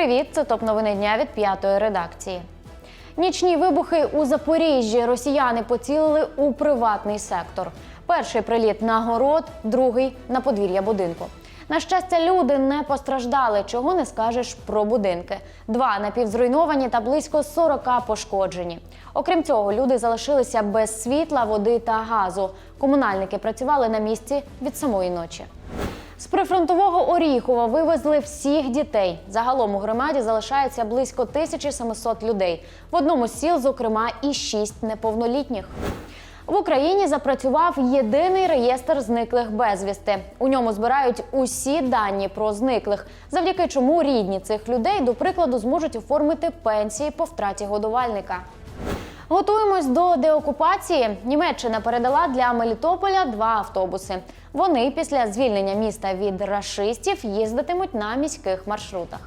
Привіт, це топ новини дня від п'ятої редакції. Нічні вибухи у Запоріжжі. Росіяни поцілили у приватний сектор. Перший приліт на город, другий на подвір'я будинку. На щастя, люди не постраждали, чого не скажеш про будинки. Два напівзруйновані та близько 40 пошкоджені. Окрім цього, люди залишилися без світла, води та газу. Комунальники працювали на місці від самої ночі. З прифронтового Оріхова вивезли всіх дітей. Загалом у громаді залишається близько 1700 людей. В одному з сіл, зокрема, і шість неповнолітніх. В Україні запрацював єдиний реєстр зниклих безвісти. У ньому збирають усі дані про зниклих, завдяки чому рідні цих людей, до прикладу, зможуть оформити пенсії по втраті годувальника. Готуємось до деокупації. Німеччина передала для Мелітополя два автобуси. Вони після звільнення міста від рашистів їздитимуть на міських маршрутах.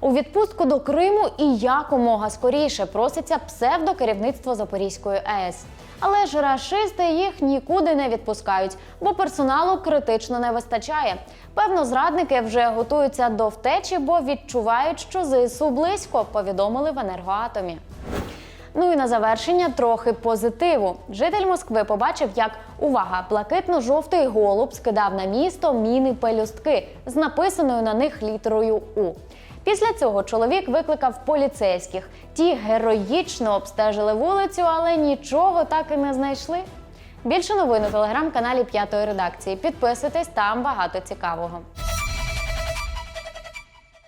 У відпустку до Криму і якомога скоріше проситься псевдокерівництво Запорізької АЕС. Але ж рашисти їх нікуди не відпускають, бо персоналу критично не вистачає. Певно, зрадники вже готуються до втечі, бо відчувають, що ЗСУ близько, повідомили в енергоатомі. Ну і на завершення трохи позитиву. Житель Москви побачив, як увага, блакитно-жовтий голуб скидав на місто міни пелюстки з написаною на них літерою У. Після цього чоловік викликав поліцейських. Ті героїчно обстежили вулицю, але нічого так і не знайшли. Більше новин у телеграм-каналі П'ятої редакції. Підписуйтесь, там багато цікавого.